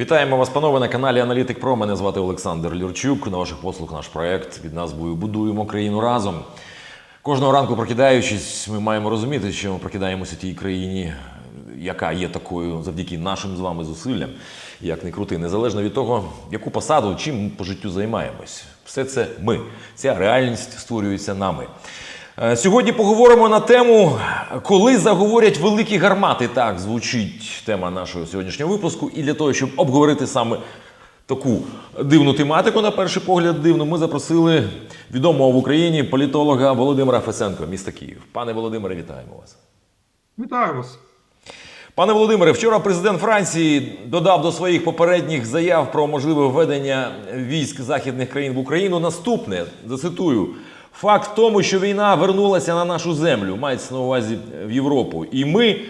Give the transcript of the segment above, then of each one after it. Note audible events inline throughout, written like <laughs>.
Вітаємо вас, панове, на каналі Аналітик Про. Мене звати Олександр Люрчук. На ваших послуг наш проект від назвою Будуємо країну разом. Кожного ранку прокидаючись, ми маємо розуміти, що ми прокидаємося тій країні, яка є такою завдяки нашим з вами зусиллям. Як не крути, незалежно від того, яку посаду, чим ми по життю займаємось. Все це ми. Ця реальність створюється нами. Е, Сьогодні поговоримо на тему, коли заговорять великі гармати. Так звучить тема нашого сьогоднішнього випуску. І для того, щоб обговорити саме таку дивну тематику, на перший погляд дивну, ми запросили відомого в Україні політолога Володимира Фесенко, міста Київ. Пане Володимире, вітаємо вас. Вітаю вас. Пане Володимире, вчора президент Франції додав до своїх попередніх заяв про можливе введення військ західних країн в Україну наступне. Зацитую. Факт в тому, що війна вернулася на нашу землю, мається на увазі в Європу. І ми,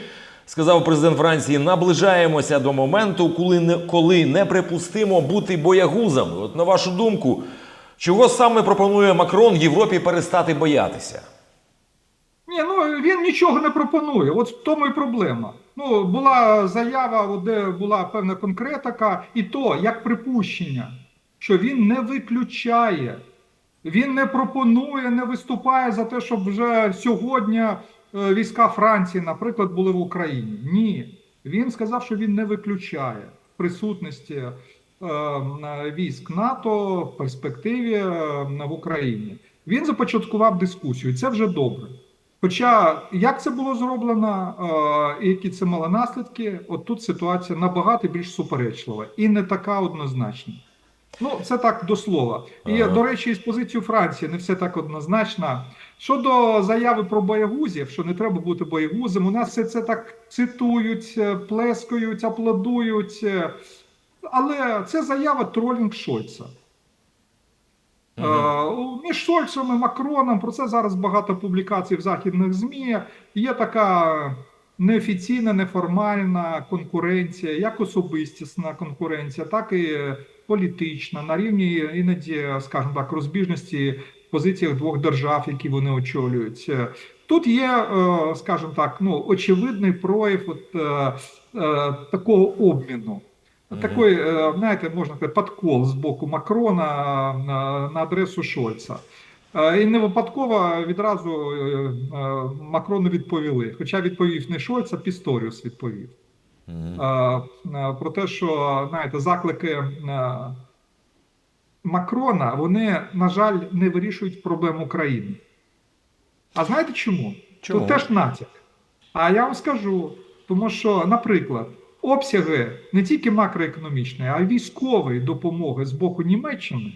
сказав президент Франції, наближаємося до моменту, коли не, коли неприпустимо бути боягузами. От на вашу думку, чого саме пропонує Макрон Європі перестати боятися? Ні, ну він нічого не пропонує. От в тому і проблема. Ну, була заява, де була певна конкретика, і то як припущення, що він не виключає, він не пропонує, не виступає за те, щоб вже сьогодні е, війська Франції, наприклад, були в Україні. Ні. Він сказав, що він не виключає присутності е, е, військ НАТО в перспективі в Україні. Він започаткував дискусію, і це вже добре. Хоча як це було зроблено, і які це мало наслідки, от тут ситуація набагато більш суперечлива і не така однозначна. Ну, це так до слова. І, Ага. до речі, з позиції Франції не все так однозначно. Щодо заяви про боягузів, що не треба бути боягузом, у нас все це так цитують, е, плескають, аплодують. е, Але це заява тролінг Шольца. Е, у- Між Шольцем і Макроном про це зараз багато публікацій в західних ЗМІ. Є така неофіційна, неформальна конкуренція, як особистісна конкуренція, так і політична, на рівні іноді, скажімо так, розбіжності в позиціях двох держав, які вони очолюють. Е, Тут є, е, скажімо так, ну, очевидний прояв от, е, е, такого обміну. Такий, е, знаєте, можна сказати, подкол з боку Макрона на, на адресу Шольца. Е, І не випадково відразу е, е, Макрону відповіли. Хоча відповів не Шольц, а Пісторіус відповів. Е, е, Про те, що знаєте, заклики Макрона вони, на жаль, не вирішують проблему України. А знаєте чому? Чому? Тут теж натяк. А я вам скажу, тому що, наприклад, обсяги не тільки макроекономічної, а й військової допомоги з боку Німеччини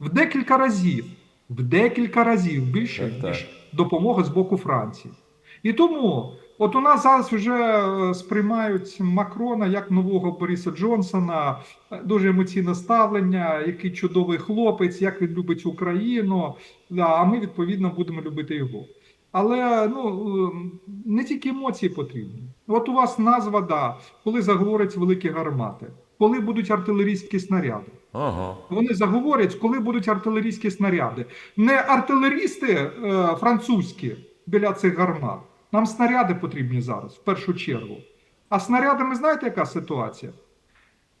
в декілька разів, в декілька разів більше, Так, так. ніж допомога з боку Франції. І тому, от у нас зараз вже е, сприймають Макрона як нового Бориса Джонсона, е, дуже емоційне ставлення, який чудовий хлопець, як він любить Україну. А ми відповідно будемо любити його. Але ну е, не тільки емоції потрібні. От у вас назва, да, коли заговорять великі гармати, коли будуть артилерійські снаряди. Ага. Вони заговорять, коли будуть артилерійські снаряди. Не артилерісти е, французькі біля цих гармат. Нам снаряди потрібні зараз, в першу чергу. А снарядами знаєте, яка ситуація?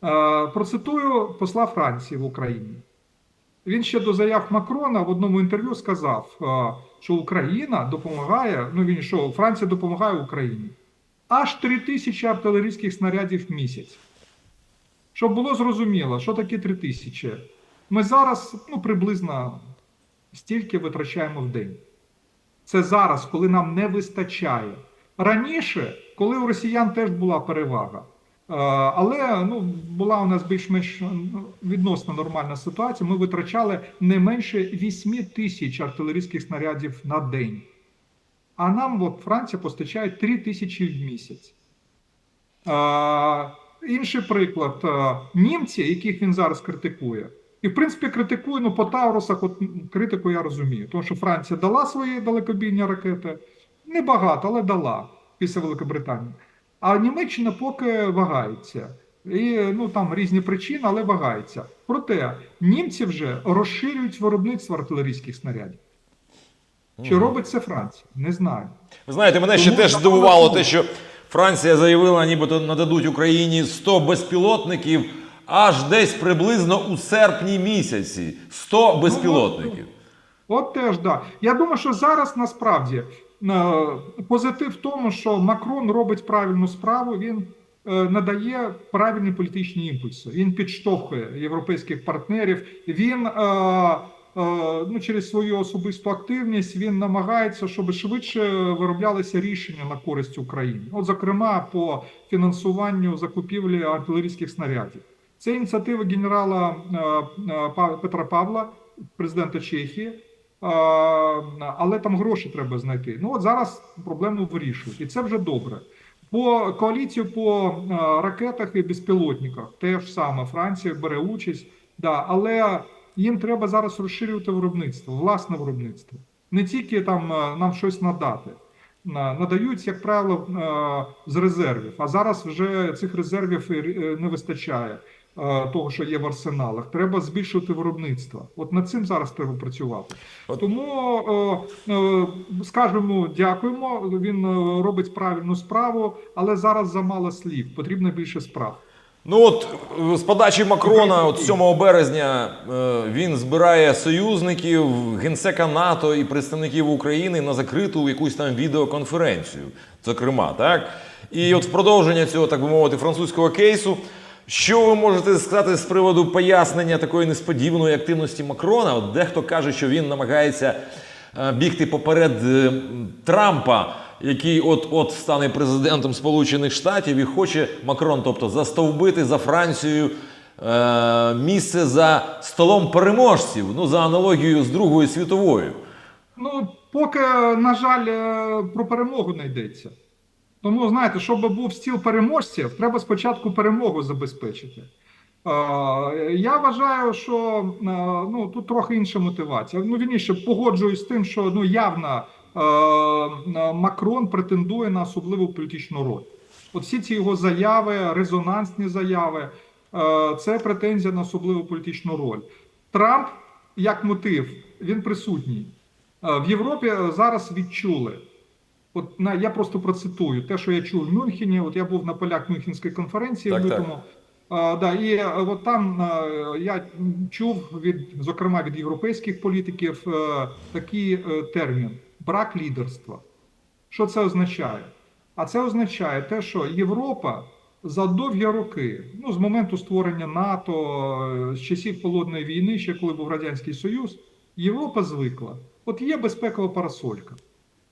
Е, процитую посла Франції в Україні. Він ще до заяв Макрона в одному інтерв'ю сказав, е, що Україна допомагає, ну він що, Франція допомагає Україні. Аж 3 тисячі артилерійських снарядів в місяць. Щоб було зрозуміло, що таке 3 тисячі. Ми зараз ну, приблизно стільки витрачаємо в день. Це зараз, коли нам не вистачає. Раніше, коли у росіян теж була перевага. Е, Але ну, була у нас більш-менш ну, відносно нормальна ситуація. Ми витрачали не менше 8 тисяч артилерійських снарядів на день. А нам от, Франція постачає 3 тисячі в місяць. Інший приклад: Е, німці, яких він зараз критикує, і в принципі критикує ну, по Таурусах, от критику я розумію, тому що Франція дала свої далекобійні ракети, небагато, але дала після Великобританії. А Німеччина поки вагається. І ну там різні причини, але вагається. Проте німці вже розширюють виробництво артилерійських снарядів. Чи робить це Франція? Не знаю. Ви знаєте, мене ще теж здивувало те, що Франція заявила, нібито нададуть Україні 100 безпілотників. аж десь приблизно у серпні місяці 100 безпілотників. От теж да. Я думаю, що зараз насправді е, позитив в тому, що Макрон робить правильну справу. Він е, надає правильні політичні імпульси. Він підштовхує європейських партнерів. Він е, ну, через свою особисту активність він намагається, щоб швидше вироблялися рішення на користь України. От, зокрема, по фінансуванню закупівлі артилерійських снарядів. Це ініціатива генерала е, е, Петра Павла, президента Чехії. Е, Але там гроші треба знайти. Ну от зараз проблему вирішують, і це вже добре. По коаліцію по е, ракетах і безпілотниках теж саме Франція бере участь, да, але їм треба зараз розширювати виробництво, власне виробництво. Не тільки там е, нам щось надати. На- Надають, як правило, е, з резервів. А зараз вже цих резервів е, не вистачає того, що є в арсеналах. Треба збільшувати виробництво. От над цим зараз треба працювати. От- Тому скажемо дякуємо. Він робить правильну справу, але зараз замало слів. Потрібно більше справ. Ну от е, з подачі Макрона, от 7 березня, е, він збирає союзників, генсека НАТО і представників України на закриту якусь там відеоконференцію, зокрема, так? І от в продовження цього, так би мовити, французького кейсу. Що ви можете сказати з приводу пояснення такої несподіваної активності Макрона? От дехто каже, що він намагається е, бігти поперед Трампа, який от-от стане президентом Сполучених Штатів і хоче Макрон, тобто застовбити за Францією е, місце за столом переможців, ну за аналогією з Другою світовою. Ну, поки, на жаль, е, про перемогу не йдеться. Тому, знаєте, щоб був стіл переможців, треба спочатку перемогу забезпечити. Е, Я вважаю, що е, ну, тут трохи інша мотивація. Ну, вірніше, погоджуюсь з тим, що ну, явно Макрон претендує на особливу політичну роль. От всі ці його заяви, резонансні заяви, е, це претензія на особливу політичну роль. Трамп, як мотив, він присутній. Е, В Європі е, зараз відчули. От на я просто процитую те, що я чув в Мюнхені. От я був на полях Мюнхенської конференції Так, в так. лютому. А, да, і е, от там е, я чув від, зокрема від європейських політиків, е, такий е, термін брак лідерства. Що це означає? А це означає те, що Європа за довгі роки, ну з моменту створення НАТО, з часів холодної війни, ще коли був Радянський Союз, Європа звикла. От є безпекова парасолька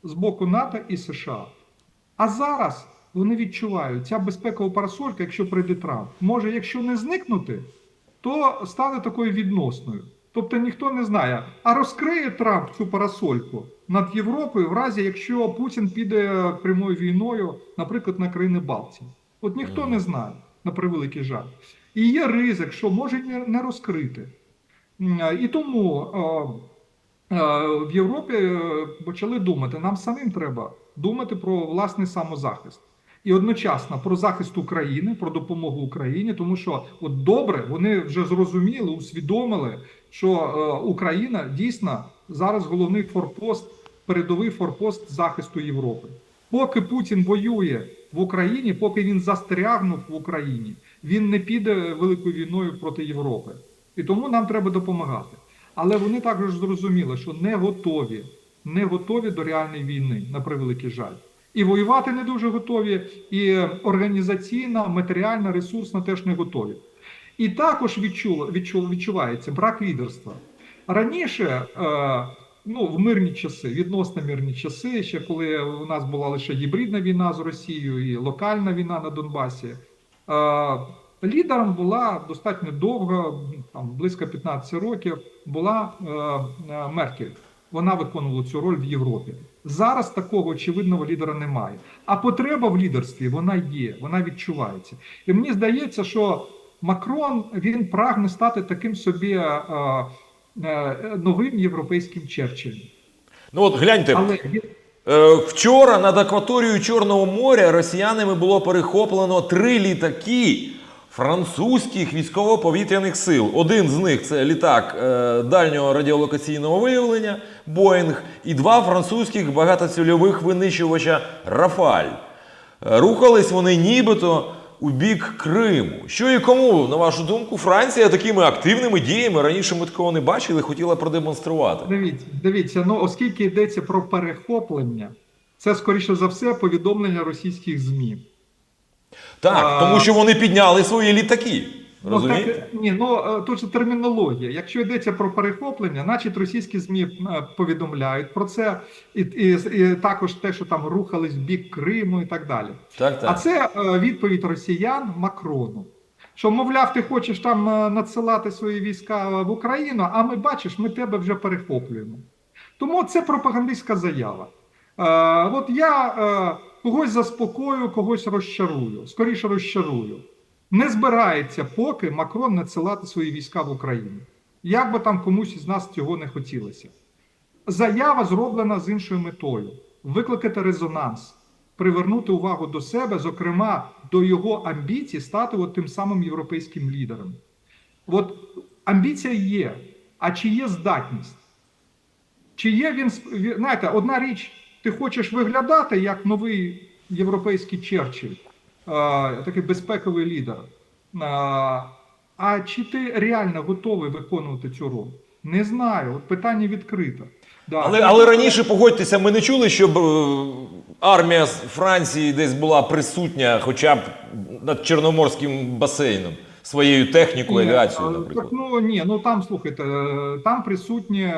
з боку НАТО і США. А зараз вони відчувають, ця безпекова парасолька, якщо прийде Трамп, може, якщо не зникнути, то стане такою відносною. Тобто ніхто не знає, а розкриє Трамп цю парасольку над Європою в разі, якщо Путін піде прямою війною, наприклад, на країни Балтії. От ніхто не знає, на превеликий жаль. І є ризик, що може не- розкрити. І тому е, е, в Європі е, почали думати, нам самим треба думати про власний самозахист. І одночасно про захист України, про допомогу Україні, тому що от добре вони вже зрозуміли, усвідомили, що е, Україна дійсно зараз головний форпост, передовий форпост захисту Європи. Поки Путін воює в Україні, поки він застрягнув в Україні, він не піде великою війною проти Європи. І тому нам треба допомагати. Але вони також зрозуміли, що не готові, не готові до реальної війни, на превеликий жаль. І воювати не дуже готові, і організаційно, матеріально, ресурсно теж не готові. І також відчуло, відчуло, відчувається брак лідерства. Раніше, е, ну, в мирні часи, відносно мирні часи, ще коли у нас була лише гібридна війна з Росією і локальна війна на Донбасі, е, лідером була достатньо довго, там близько 15 років, була е, Меркель. Вона виконувала цю роль в Європі. Зараз такого очевидного лідера немає. А потреба в лідерстві вона є, вона відчувається. І мені здається, що Макрон він прагне стати таким собі е, е, новим європейським Черчиллем. Ну от гляньте, Але Е, Вчора над акваторією Чорного моря росіянами було перехоплено три літаки французьких військово-повітряних сил. Один з них це літак е, дальнього радіолокаційного виявлення Боїнг, і два французьких багатоцільових винищувача Рафаль. Е, Рухались вони нібито у бік Криму. Що і кому, на вашу думку, Франція такими активними діями раніше ми такого не бачили, хотіла продемонструвати. Дивіться, дивіться, ну оскільки йдеться про перехоплення, це скоріше за все повідомлення російських ЗМІ. Так, А- тому що вони підняли свої літаки. Ну, так, ні, ну е, тут же термінологія. Якщо йдеться про перехоплення, значить російські ЗМІ е, повідомляють про це, і, і, і також те, що там рухались в бік Криму і так далі. Так, А це е, відповідь росіян Макрону. Що, мовляв, ти хочеш там надсилати свої війська в Україну, а ми бачиш, ми тебе вже перехоплюємо. Тому це пропагандистська заява. Е, от я е, когось заспокою, когось розчарую, скоріше розчарую. Не збирається поки Макрон надсилати свої війська в Україну. Як би там комусь із нас цього не хотілося. Заява зроблена з іншою метою: викликати резонанс, привернути увагу до себе, зокрема до його амбіцій стати от тим самим європейським лідером. От амбіція є, а чи є здатність? Чи є він знаєте, одна річ, ти хочеш виглядати як новий європейський Черчилль, такий безпековий лідер. А чи ти реально готовий виконувати цю роль? Не знаю. От питання відкрите. Да. Але, але раніше погодьтеся, ми не чули, щоб е, армія Франції десь була присутня, хоча б над Чорноморським басейном своєю технікою, авіацією, наприклад. Так, ну ні, ну там слухайте, е, там присутні е,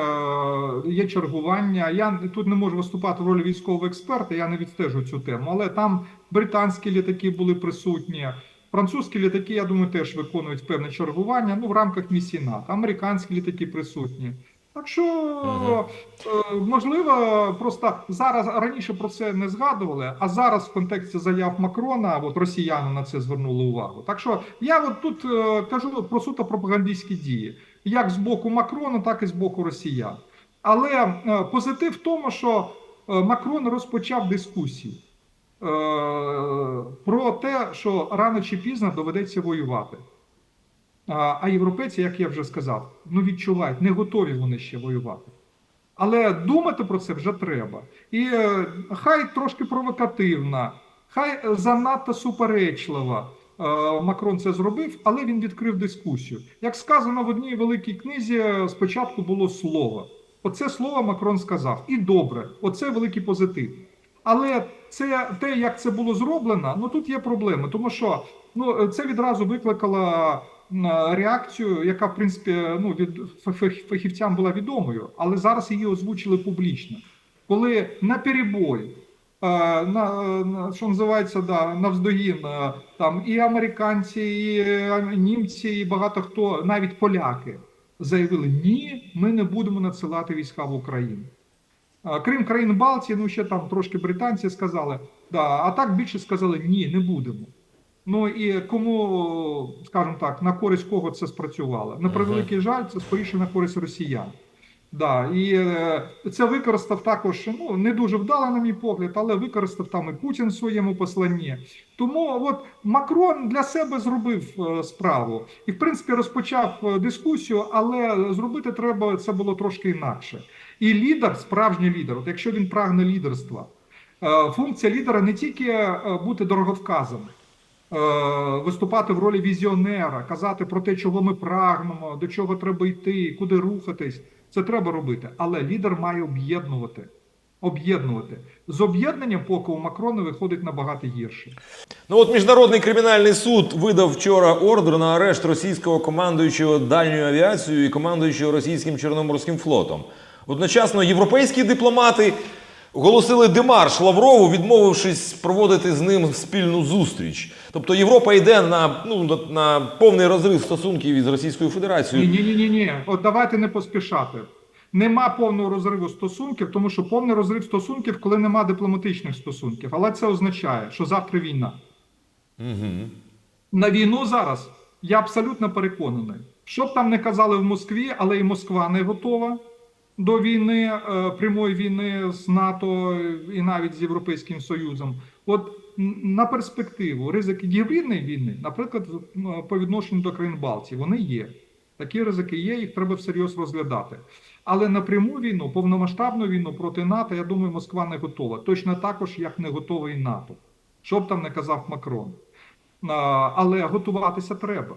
є чергування. Я тут не можу виступати в ролі військового експерта, я не відстежу цю тему, але там британські літаки були присутні. Французькі літаки, я думаю, теж виконують певне чергування ну, в рамках місії НАТО. Американські літаки присутні. Так що, е, можливо, просто зараз раніше про це не згадували, а зараз в контексті заяв Макрона, от росіяни на це звернули увагу. Так що я от тут е, кажу про суто пропагандистські дії, як з боку Макрона, так і з боку росіян. Але е, позитив в тому, що е, Макрон розпочав дискусію е, про те, що рано чи пізно доведеться воювати. А, європейці, як я вже сказав, ну відчувають, не готові вони ще воювати. Але думати про це вже треба. І е, хай трошки провокативна, хай занадто суперечлива. е, Макрон це зробив, але він відкрив дискусію. Як сказано в одній великій книзі, е, спочатку було слово. Оце слово Макрон сказав. І добре, оце великий позитив. Але це те, як це було зроблено, ну тут є проблеми, тому що ну це відразу викликало реакцію, яка в принципі ну від фахівцям була відомою, але зараз її озвучили публічно. Коли на перебой, е, на, що називається, да, навздогін, е, там і американці, і е, німці, і багато хто, навіть поляки, заявили: ні, ми не будемо надсилати війська в Україну. Крім країн Балтії, ну ще там трошки британці сказали, да, а так більше сказали ні, не будемо. Ну і кому, скажімо так, на користь кого це спрацювало? На превеликий жаль, це скоріше на користь росіян. Да, і е, це використав також, ну не дуже вдало, на мій погляд, але використав там і Путін в своєму посланні. Тому от Макрон для себе зробив е, справу і, в принципі, розпочав е, дискусію, але зробити треба це було трошки інакше. І лідер, справжній лідер, от якщо він прагне лідерства, функція лідера не тільки бути дороговказом, виступати в ролі візіонера, казати про те, чого ми прагнемо, до чого треба йти, куди рухатись. Це треба робити. Але лідер має об'єднувати. Об'єднувати з об'єднанням, поки у Макрона виходить набагато гірше. Ну от Міжнародний кримінальний суд видав вчора ордер на арешт російського командуючого дальньою авіацією і командуючого російським Чорноморським флотом. Одночасно європейські дипломати оголосили демарш Лаврову, відмовившись проводити з ним спільну зустріч. Тобто Європа йде на, ну, на, повний розрив стосунків із Російською Федерацією. ні, ні, ні, ні. От давайте не поспішати. Нема повного розриву стосунків, тому що повний розрив стосунків, коли нема дипломатичних стосунків. Але це означає, що завтра війна. Угу. На війну зараз я абсолютно переконаний. Що б там не казали в Москві, але і Москва не готова до війни, е, прямої війни з НАТО і навіть з Європейським Союзом. От на перспективу ризики гібридної війни, наприклад, по відношенню до країн Балтії, вони є. Такі ризики є, їх треба всерйоз розглядати. Але на пряму війну, повномасштабну війну проти НАТО, я думаю, Москва не готова. Точно також, як не готова і НАТО. Що б там не казав Макрон. але готуватися треба.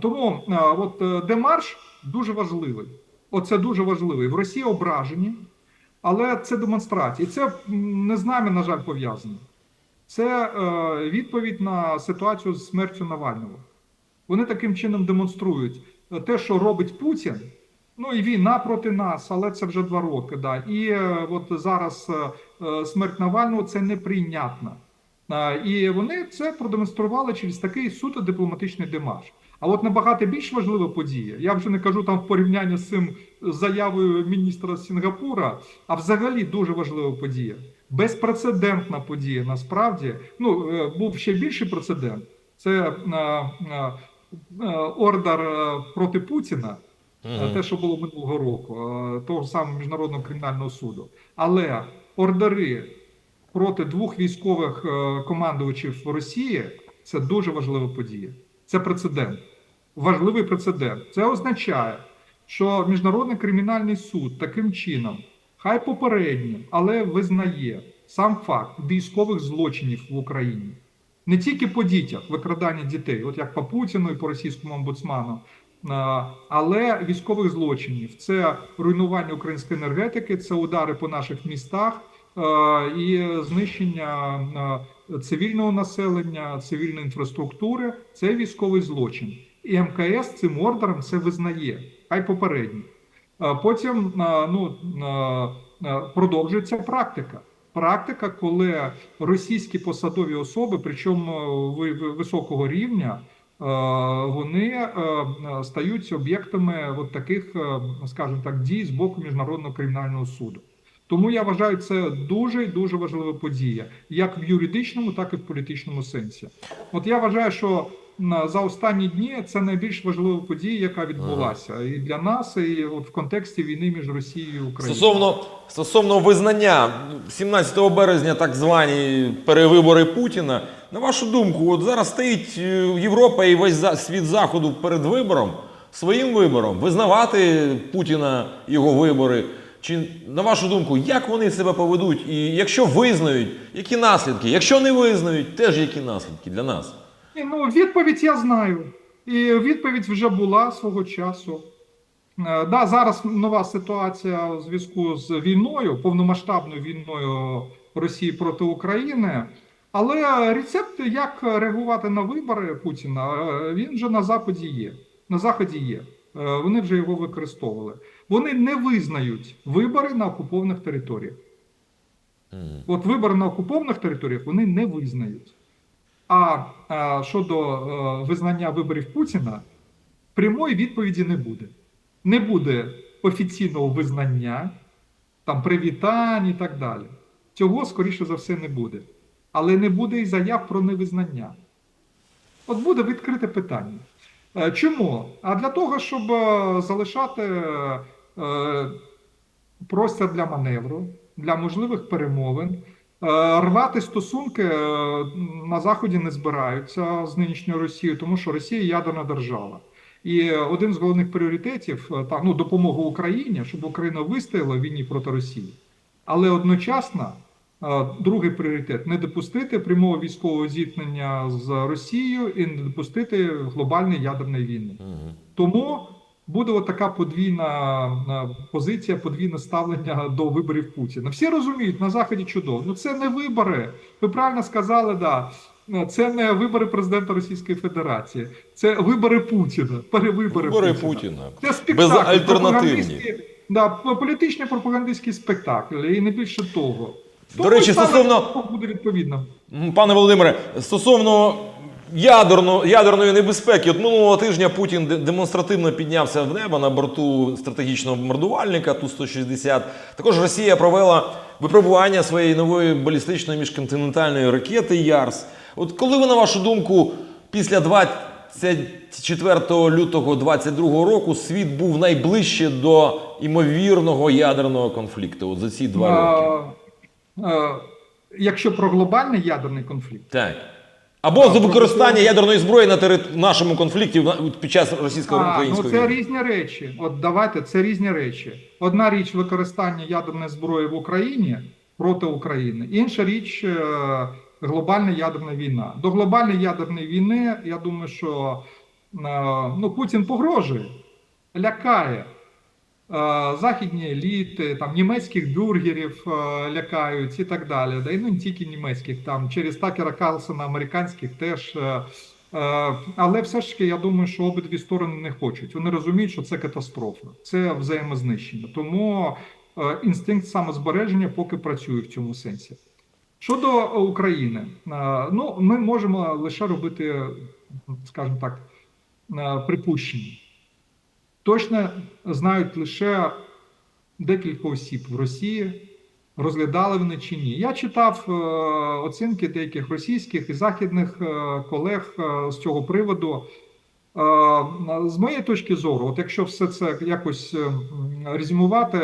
Тому е, от е, демарш дуже важливий. Оце дуже важливий. В Росії ображені, але це демонстрація. І це не з нами, на жаль, пов'язано. Це е, відповідь на ситуацію з смертю Навального. Вони таким чином демонструють е, те, що робить Путін. Ну і війна проти нас, але це вже два роки. Да. І е, от зараз е, е, смерть Навального це неприйнятно. Е, І вони це продемонстрували через такий суто дипломатичний демарш. А от набагато більш важлива подія, я вже не кажу там в порівнянні з цим заявою міністра Сінгапура, а взагалі дуже важлива подія. Безпрецедентна подія насправді. Ну, е, був ще більший прецедент. Це е, е, е, ордер проти Путіна, е, те, що було минулого року, того ж самого міжнародного кримінального суду. Але ордери проти двох військових командувачів Росії це дуже важлива подія. Це прецедент. Важливий прецедент. Це означає, що міжнародний кримінальний суд таким чином, хай попередньо, але визнає сам факт військових злочинів в Україні. Не тільки по дітях, викрадання дітей, от як по Путіну і по російському омбудсману, але військових злочинів. Це руйнування української енергетики, це удари по наших містах і знищення цивільного населення, цивільної інфраструктури. Це військовий злочин. І МКС цим ордером це визнає, хай попередньо. Е, Потім е, ну, е, е, продовжується практика. Практика, коли російські посадові особи, причому ви- високого рівня, е, вони е, е, стають об'єктами от таких, е, скажімо так, дій з боку міжнародного кримінального суду. Тому я вважаю, це дуже дуже важлива подія, як в юридичному, так і в політичному сенсі. От я вважаю, що за останні дні це найбільш важлива подія, яка відбулася і для нас, і от в контексті війни між Росією і Україною. Стосовно, стосовно визнання 17 березня, так звані перевибори Путіна. На вашу думку, от зараз стоїть е, Європа і весь світ заходу перед вибором, своїм вибором, визнавати Путіна його вибори. Чи на вашу думку, як вони себе поведуть? І якщо визнають, які наслідки? Якщо не визнають, теж які наслідки для нас? Ну, відповідь я знаю. І відповідь вже була свого часу. Е, Да, зараз нова ситуація у зв'язку з війною, повномасштабною війною Росії проти України. Але рецепт, як реагувати на вибори Путіна, е, він вже на Заході є. На Заході є. Е, Вони вже його використовували. Вони не визнають вибори на окупованих територіях. От вибори на окупованих територіях вони не визнають. А, а щодо е, визнання виборів Путіна, прямої відповіді не буде. Не буде офіційного визнання, там привітань і так далі. Цього, скоріше за все, не буде. Але не буде і заяв про невизнання. От буде відкрите питання. Е, Чому? А для того, щоб е, залишати е, простір для маневру, для можливих перемовин. Рвати стосунки на Заході не збираються з нинішньою Росією, тому що Росія ядерна держава. І один з головних пріоритетів так, ну, допомога Україні, щоб Україна вистояла війні проти Росії. Але одночасно другий пріоритет не допустити прямого військового зіткнення з Росією і не допустити глобальної ядерної війни. Тому буде така подвійна позиція, подвійне ставлення до виборів Путіна. Всі розуміють на заході чудово. Ну це не вибори. Ви правильно сказали, да. Це не вибори президента Російської Федерації, це вибори Путіна, перевибори Вибори Путіна. Путіна. Це спектакль, Безальтернативні. Да, політичний пропагандистський спектакль, і не більше того. До речі, стосовно- буде відповідно. Пане Володимире, стосовно ядерно, ядерної небезпеки, от минулого тижня Путін демонстративно піднявся в небо на борту стратегічного бомбардувальника Ту-160. Також Росія провела випробування своєї нової балістичної міжконтинентальної ракети Ярс. От коли ви, на вашу думку, після 24 лютого 2022 року світ був найближче до імовірного ядерного конфлікту? От за ці два роки. Е, Якщо про глобальний ядерний конфлікт, Так. Або за використання ядерної зброї на терит... нашому конфлікті під час а, ну російсько-української це війни. різні речі. От давайте це різні речі. Одна річ використання ядерної зброї в Україні проти України, інша річ е, глобальна ядерна війна. До глобальної ядерної війни, я думаю, що е, ну, Путін погрожує, лякає. Е, Західні еліти, там німецьких бюргерів е, лякають і так далі. Да і ну не тільки німецьких, там через Такера Карлсона, американських теж. е, Але все ж таки, я думаю, що обидві сторони не хочуть. Вони розуміють, що це катастрофа, це взаємознищення. Тому інстинкт самозбереження поки працює в цьому сенсі. Щодо України, ну ми можемо лише робити, скажімо так, припущення. Точно знають лише декілька осіб в Росії, розглядали вони чи ні. Я читав е, оцінки деяких російських і західних е, колег е, з цього приводу. З моєї точки зору, от якщо все це якось резюмувати,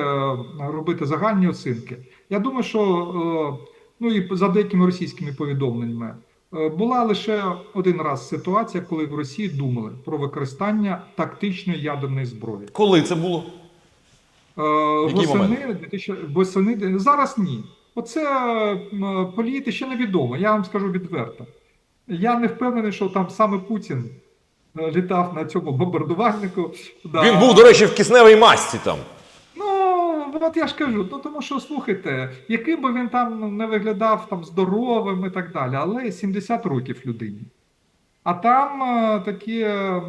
робити загальні оцінки, я думаю, що ну і за деякими російськими повідомленнями. Е, Була лише один раз ситуація, коли в Росії думали про використання тактичної ядерної зброї. Коли це було? Е, восени, момент? 2000, восени зараз ні. Оце політи ще невідомо. Я вам скажу відверто. Я не впевнений, що там саме Путін е, літав на цьому бомбардувальнику. Да. Він був, до речі, в кисневій масці там. Ну, от я ж кажу, ну тому що слухайте, яким би він там не виглядав там здоровим і так далі, але 70 років людині. А там е, такі е,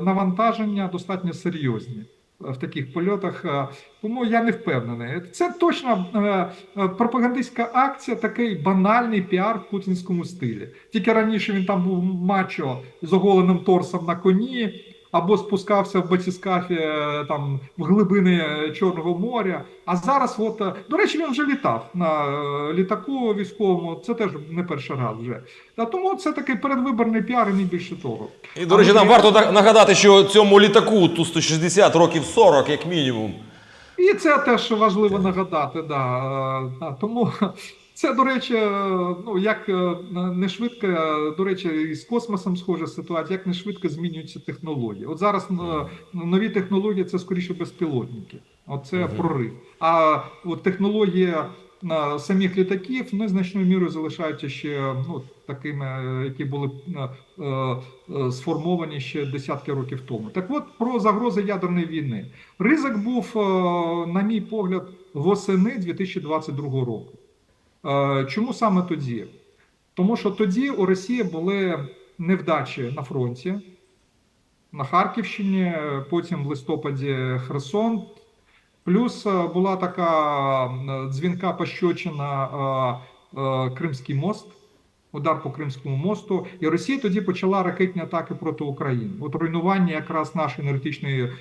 навантаження достатньо серйозні е, в таких польотах. е, Тому я не впевнений. Це точно е, е, пропагандистська акція, такий банальний піар в путінському стилі. Тільки раніше він там був мачо з оголеним торсом на коні. Або спускався в батіскафі е, там в глибини Чорного моря. А зараз, от е, до речі, він вже літав на е, літаку військовому. Це теж не перший раз вже. Та тому це такий передвиборний піар, і не більше того. І, до речі, нам варто нагадати, що цьому літаку ту 160 років 40, як мінімум. І це теж важливо нагадати. Да. Тому це, до речі, е, ну як е, не швидко, до речі, і з космосом схожа ситуація, як не швидко змінюються технології. От зараз е, нові технології це скоріше безпілотники. Оце Мгм. прорив. А от технологія самих літаків ну, значною мірою залишаються ще ну, такими, які були е, е, сформовані ще десятки років тому. Так от про загрози ядерної війни. Ризик був, на мій погляд, восени 2022 року. Е, Чому саме тоді? Тому що тоді у Росії були невдачі на фронті, на Харківщині, потім в листопаді Херсон. Плюс е, була така е, дзвінка пощочина Кримський мост, удар по Кримському мосту. І Росія тоді почала ракетні атаки проти України. От руйнування якраз нашої енергетичної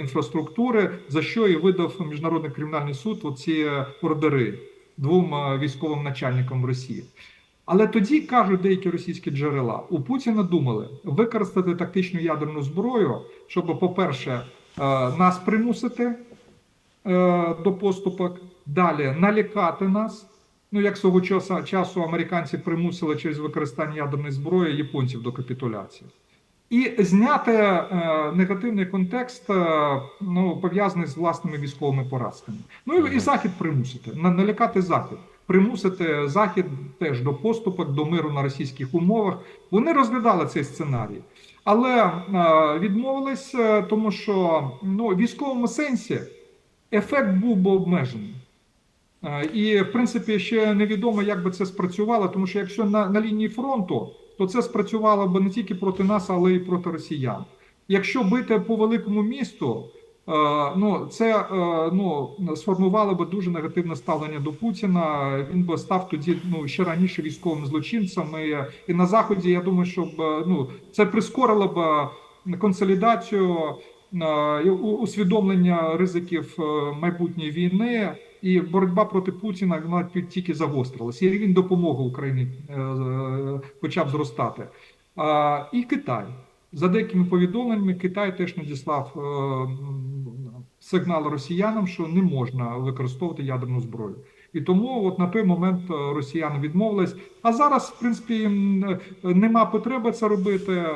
інфраструктури, за що і видав Міжнародний кримінальний суд оці ордери двом військовим начальникам Росії. Але тоді кажуть деякі російські джерела, у Путіна думали використати тактичну ядерну зброю, щоб, по-перше, е, нас примусити е, до поступок, далі налякати нас. Ну, як свого часу, часу американці примусили через використання ядерної зброї японців до капітуляції. І зняти е, негативний контекст, е, ну, пов'язаний з власними військовими поразками. Ну і, і Захід примусити, налякати Захід, примусити Захід теж до поступок, до миру на російських умовах. Вони розглядали цей сценарій, але е, відмовились, е, тому що ну, в військовому сенсі ефект був би обмежений. Е, І, в принципі, ще невідомо, як би це спрацювало, тому що якщо на, на лінії фронту, то це спрацювало б не тільки проти нас, але й проти росіян. Якщо бити по великому місту, е, ну це е, ну сформувало би дуже негативне ставлення до Путіна. Він би став тоді ну ще раніше військовим злочинцем. І, на заході я думаю, що е, ну це прискорило б консолідацію усвідомлення ризиків майбутньої війни. І боротьба проти Путіна вона ті- тільки загострилася. І рівень допомоги Україні е, е, почав зростати. І Китай. За деякими повідомленнями, Китай теж надіслав е, сигнал росіянам, що не можна використовувати ядерну зброю. І тому от на той момент росіяни відмовились. А зараз, в принципі, нема потреби це робити.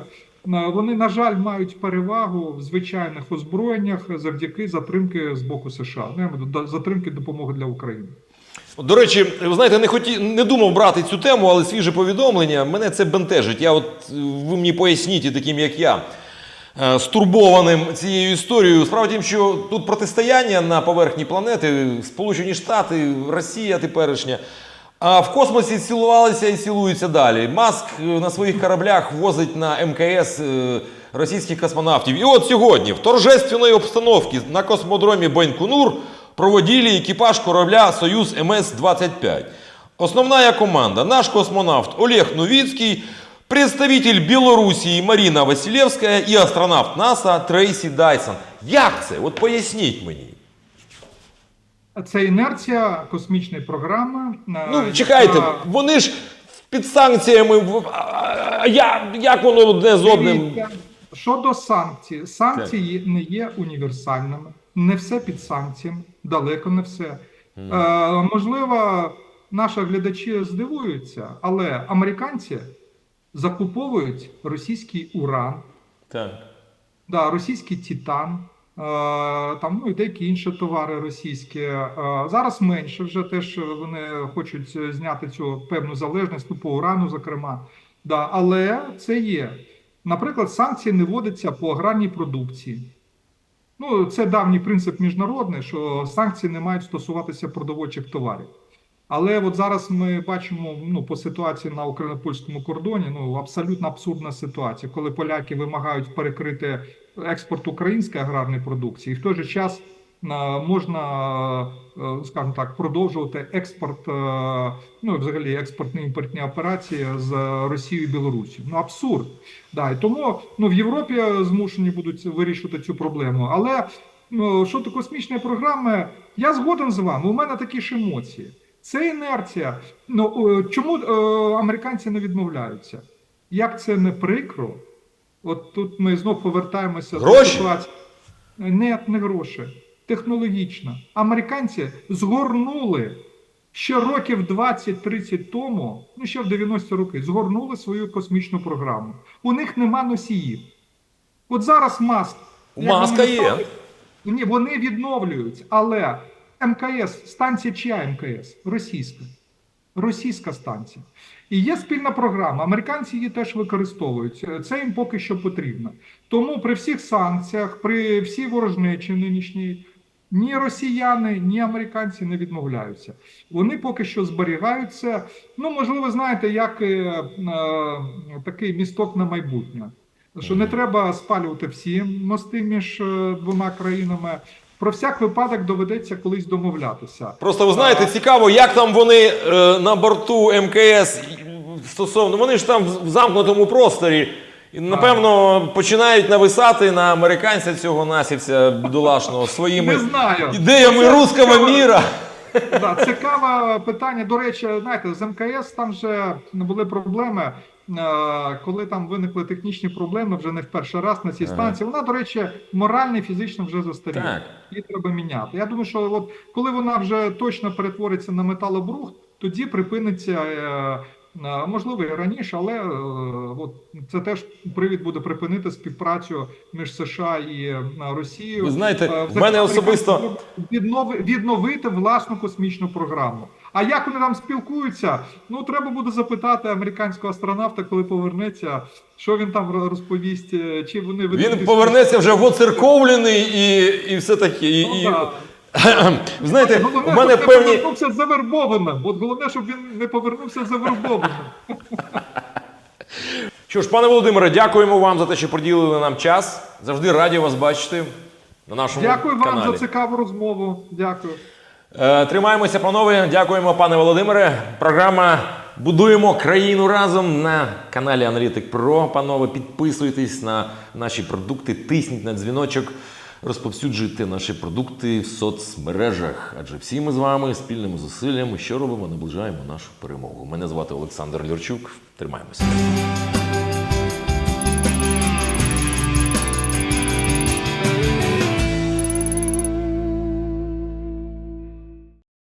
Е, Вони, на жаль, мають перевагу в звичайних озброєннях завдяки затримки з боку США. Ну, увазі, до- затримки допомоги для України. До речі, ви знаєте, не хоті... не думав брати цю тему, але свіже повідомлення мене це бентежить. Я от ви мені поясніть, таким як я, е, стурбованим цією історією. Справа тім, що тут протистояння на поверхні планети, Сполучені Штати, Росія теперішня. А в космосі цілувалися і цілуються далі. Маск е, на своїх кораблях возить на МКС е, російських космонавтів. І от сьогодні, в торжественної обстановці на космодромі Байконур проводили екіпаж корабля Союз МС-25. Основная команда – наш космонавт Олег Новицкий, представитель Білорусі Маріна Василевська і астронавт НАСА Трейсі Дайсон. Як це? От поясніть мені. Це інерція космічної програми. е, Ну, чекайте, яка- вони ж під санкціями. а- а Я, як воно одне з одним? Щодо санкцій, санкції не є універсальними, не все під санкціями, далеко не все. Е, можливо, наші глядачі здивуються, але американці закуповують російський уран, Так. да, російський титан, там ну і деякі інші товари російські. Е, зараз менше вже теж вони хочуть зняти цю певну залежність, ну, по урану, зокрема. Да, але це є. Наприклад, санкції не вводяться по аграрній продукції. Ну, це давній принцип міжнародний, що санкції не мають стосуватися продовольчих товарів. Але от зараз ми бачимо ну, по ситуації на україно-польському кордоні ну, абсолютно абсурдна ситуація, коли поляки вимагають перекрити експорт української аграрної продукції, і в той же час е, можна, е, скажімо так, продовжувати експорт, е, ну взагалі експортні імпортні операції з Росією і Білорусі. Ну абсурд. Да, і тому ну, в Європі змушені будуть вирішувати цю проблему. Але ну, щодо космічної програми, я згоден з вами. У мене такі ж емоції. Це інерція. Ну е, чому е, американці не відмовляються? Як це не прикро? От тут ми знов повертаємося до ситуації. Не, не гроші. Технологічно. Американці згорнули ще років 20-30 тому, ну ще в 90-ті роки, згорнули свою космічну програму. У них нема носіїв. От зараз Маск. Маска є. Ні, вони відновлюють, але МКС, станція чия МКС? Російська. Російська станція. І є спільна програма. Американці її теж використовують. Це їм поки що потрібно. Тому при всіх санкціях, при всій ворожнечі нинішній, ні росіяни, ні американці не відмовляються. Вони поки що зберігаються. Ну, можливо, знаєте, як е, е, такий місток на майбутнє. Що не треба спалювати всі мости між е, двома країнами. Про всяк випадок доведеться колись домовлятися. Просто ви знаєте, цікаво, як там вони е, на борту МКС стосовно. Вони ж там в замкнутому просторі. І, напевно, починають нависати на американця цього насівця бідолашного <laughs> своїми Не знаю. ідеями руского міра. Да, цікаве питання. До речі, знаєте, з МКС там вже були проблеми. Коли там виникли технічні проблеми вже не в перший раз на цій станції, вона, до речі, морально і фізично вже застаріла. Її треба міняти. Я думаю, що от коли вона вже точно перетвориться на металобрухт, тоді припиниться, е, е, можливо, і раніше, але е, от це теж привід буде припинити співпрацю між США і Росією. Ви знаєте, в мене особисто- віднови, відновити власну космічну програму. А як вони там спілкуються? Ну треба буде запитати американського астронавта, коли повернеться, що він там розповість, е, чи вони Він повернеться вже воцерковлений і, і все таке. І, Ну, і... да. <clears throat> Знаєте, Головне, в мене щоб не повернувся завербованим. От головне, щоб він не повернувся завербованим. <laughs> Що ж, пане Володимире, дякуємо вам за те, що приділили нам час. Завжди раді вас бачити на нашому Дякую вам каналі. за цікаву розмову. Дякую. Е, Тримаємося, панове. Дякуємо, пане Володимире. Програма Будуємо країну разом на каналі Аналітик Про. Панове, підписуйтесь на наші продукти, тисніть на дзвіночок, розповсюджуйте наші продукти в соцмережах. Адже всі ми з вами спільними зусиллями, що робимо, наближаємо нашу перемогу. Мене звати Олександр Лірчук. Тримаємося.